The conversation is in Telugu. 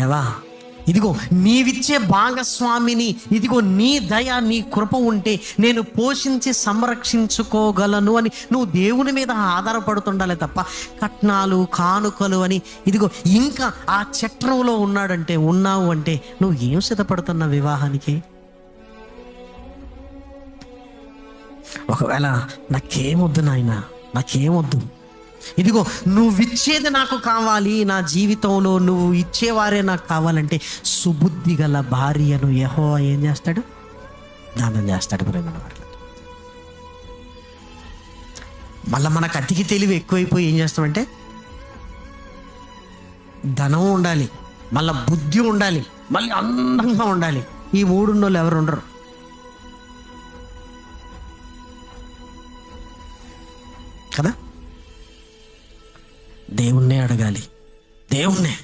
దేవా ఇదిగో నీవిచ్చే భాగస్వామిని ఇదిగో నీ దయ నీ కృప ఉంటే నేను పోషించి సంరక్షించుకోగలను అని నువ్వు దేవుని మీద ఆధారపడుతుండాలి తప్ప కట్నాలు కానుకలు అని ఇదిగో ఇంకా ఆ చట్రంలో ఉన్నాడంటే ఉన్నావు అంటే నువ్వు ఏం సిద్ధపడుతున్న వివాహానికి? ఒకవేళ నాకేమొద్దు నాయన నాకేమొద్దు. ఇదిగో నువ్వు ఇచ్చేది నాకు కావాలి నా జీవితంలో నువ్వు ఇచ్చేవారే నాకు కావాలంటే సుబుద్ధి గల భార్యను యహో ఏం చేస్తాడు? దానం చేస్తాడు ప్రేమ మళ్ళీ మనకు అతికి తెలివి ఎక్కువైపోయి ఏం చేస్తామంటే ధనం ఉండాలి మళ్ళీ బుద్ధి ఉండాలి మళ్ళీ అందంగా ఉండాలి. ఈ మూడు వాళ్ళు ఎవరు ఉండరు. కదా? దేవుణ్ణే అడగాలి. దేవుణ్ణే.